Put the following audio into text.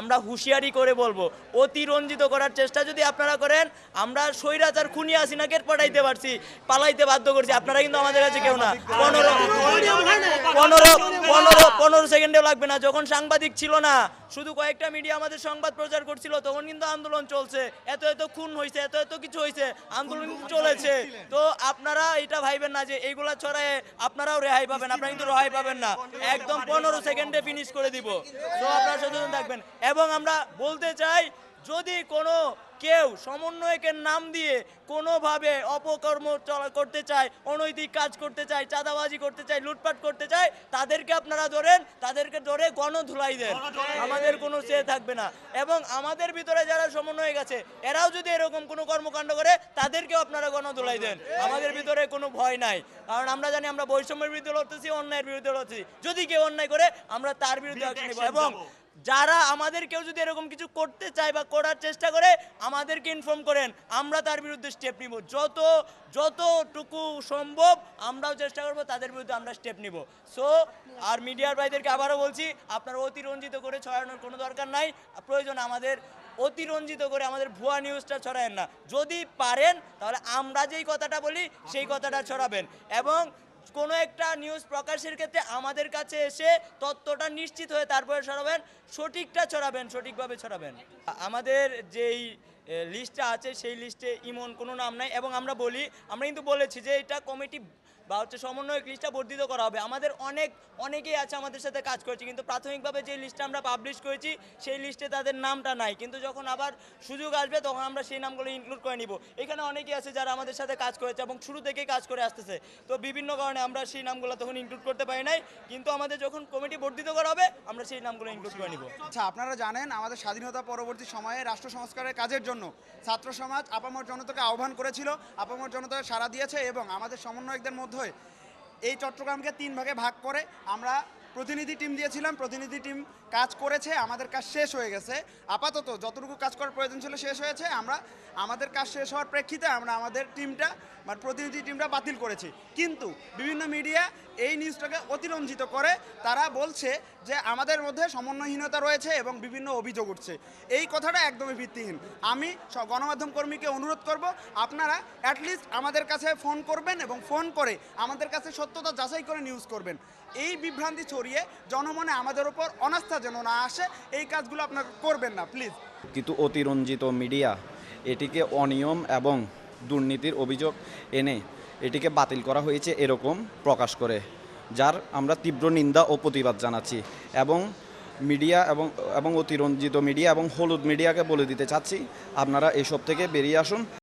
আমরা হুঁশিয়ারি করে বলব, অতিরঞ্জিত করার চেষ্টা যদি আপনারা করেন, আমরা স্বৈরাচার খুনি আসিনাকে পাঠাইতে পারছি, পালাইতে বাধ্য করছি। আপনারা কিন্তু আমাদের কাছে কেউ না। পনেরো পনেরো পনেরো পনেরো সেকেন্ডেও লাগবে না। যখন সাংবাদিক ছিল না শুধু কয়েকটা মিডিয়া আমাদের সংবাদ প্রচার করছিল তখন কিন্তু আন্দোলন চলছে। এত এত খুন হয়েছে এত এত কিছু হয়েছে আন্দোলন চলেছে। তো আপনারা এটা ভাইবেন না যে এইগুলা ছড়ায় আপনারাও রেহাই পাবেন আপনারা কিন্তু রেহাই পাবেন না। একদম পনেরো সেকেন্ডে ফিনিশ করে দিব। তো আপনারা সচেতন থাকবেন। এবং আমরা বলতে চাই যদি কোনো কেউ সমন্বয়কের নাম দিয়ে কোনোভাবে অপকর্ম চলা করতে চায় অনৈতিক কাজ করতে চায় চাঁদাবাজি করতে চায় লুটপাট করতে চায় তাদেরকে আপনারা ধরেন তাদেরকে ধরে গণধুলাই দেন। আমাদের কোনো সে থাকবে না। এবং আমাদের ভিতরে যারা সমন্বয় গেছে এরাও যদি এরকম কোনো কর্মকাণ্ড করে তাদেরকেও আপনারা গণধুলাই দেন। আমাদের ভিতরে কোনো ভয় নাই। কারণ আমরা জানি আমরা বৈষম্যের বিরুদ্ধে লড়তেছি অন্যায়ের বিরুদ্ধে লড়তেছি। যদি কেউ অন্যায় করে আমরা তার বিরুদ্ধে এবং যারা আমাদের কেউ যদি এরকম কিছু করতে চায় বা করার চেষ্টা করে, আমাদেরকে ইনফর্ম করেন। আমরা তার বিরুদ্ধে স্টেপ নিব। যত, যতটুকু সম্ভব আমরাও চেষ্টা করব, তাদের বিরুদ্ধে আমরা স্টেপ নিব। সো আর মিডিয়ার ভাইদেরকে আবারও বলছি, আপনারা অতিরঞ্জিত করে ছড়ানোর কোনো দরকার নাই। প্রয়োজন আমাদের, অতিরঞ্জিত করে আমাদের ভুয়া নিউজটা ছড়ায়েন না। যদি পারেন, তাহলে আমরা যেই কথাটা বলি, সেই কথাটা ছড়াবেন। এবং কোনো একটা নিউজ প্রকাশের ক্ষেত্রে আমাদের কাছে এসে তথ্যটা নিশ্চিত হয়ে তারপরে ছড়াবেন সঠিকটা ছড়াবেন, সঠিকভাবে ছড়াবেন। আমাদের যেই লিস্টটা আছে, সেই লিস্টে ইমন কোনো নাম নাই, এবং আমরা বলি, আমরা কিন্তু বলেছি যে এটা কমিটি বা হচ্ছে সমন্বয়ক লিস্টটা বর্ধিত করা হবে। আমাদের অনেক, অনেকেই আছে আমাদের সাথে কাজ করেছে, কিন্তু প্রাথমিকভাবে যে লিস্টটা আমরা পাবলিশ করেছি, সেই লিস্টে তাদের নামটা নাই। কিন্তু যখন আবার সুযোগ আসবে, তখন আমরা সেই নামগুলো ইনক্লুড করে নিব। এখানে অনেকেই আছে যারা আমাদের সাথে কাজ করেছে এবং শুরু থেকেই কাজ করে আসতেছে। তো বিভিন্ন কারণে আমরা সেই নামগুলো তখন ইনক্লুড করতে পারি নাই। কিন্তু আমাদের যখন কমিটি বর্ধিত করা হবে, আমরা সেই নামগুলো ইনক্লুড করে নিব। আচ্ছা আপনারা জানেন, আমাদের স্বাধীনতা পরবর্তী সময়ে রাষ্ট্র সংস্কারের কাজের জন্য ছাত্র সমাজ আপামর জনতাকে আহ্বান করেছিল। আপামর জনতা সাড়া দিয়েছে এবং আমাদের সমন্বয়কদের মধ্যে এই চট্টগ্রামকে তিন ভাগে ভাগ করে আমরা প্রতিনিধি টিম দিয়েছিলাম, প্রতিনিধি টিম কাজ করেছে, আমাদের কাজ শেষ হয়ে গেছে। আপাতত যতটুকু কাজ করার প্রয়োজন ছিল শেষ হয়েছে, আমরা, আমাদের কাজ শেষ হওয়ার প্রেক্ষিতে আমরা আমাদের টিমটা মানে প্রতিনিধি টিমটা বাতিল করেছি। কিন্তু বিভিন্ন মিডিয়া এই নিউজটাকে অতিরঞ্জিত করে, তারা বলছে যে আমাদের মধ্যে সমন্বয়হীনতা রয়েছে এবং বিভিন্ন অভিযোগ উঠছে। এই কথাটা একদমই ভিত্তিহীন। আমি গণমাধ্যম কর্মীকে অনুরোধ করব, আপনারা অ্যাটলিস্ট আমাদের কাছে ফোন করবেন এবং ফোন করে আমাদের কাছে সত্যতা যাচাই করে নিউজ করবেন। এই বিভ্রান্তি ছড়িয়ে জনমনে আমাদের ওপর অনাস্থা যেন না আসে, এই কাজগুলো আপনারা করবেন না, প্লিজ। কিন্তু অতিরঞ্জিত মিডিয়া এটিকে অনিয়ম এবং দুর্নীতির অভিযোগ এনে এটিকে বাতিল করা হয়েছে এরকম প্রকাশ করে, যার আমরা তীব্র নিন্দা ও প্রতিবাদ জানাচ্ছি এবং মিডিয়া এবং এবং অতিরঞ্জিত মিডিয়া এবং হলুদ মিডিয়াকে বলে দিতে চাচ্ছি। আপনারা এসব থেকে বেরিয়ে আসুন।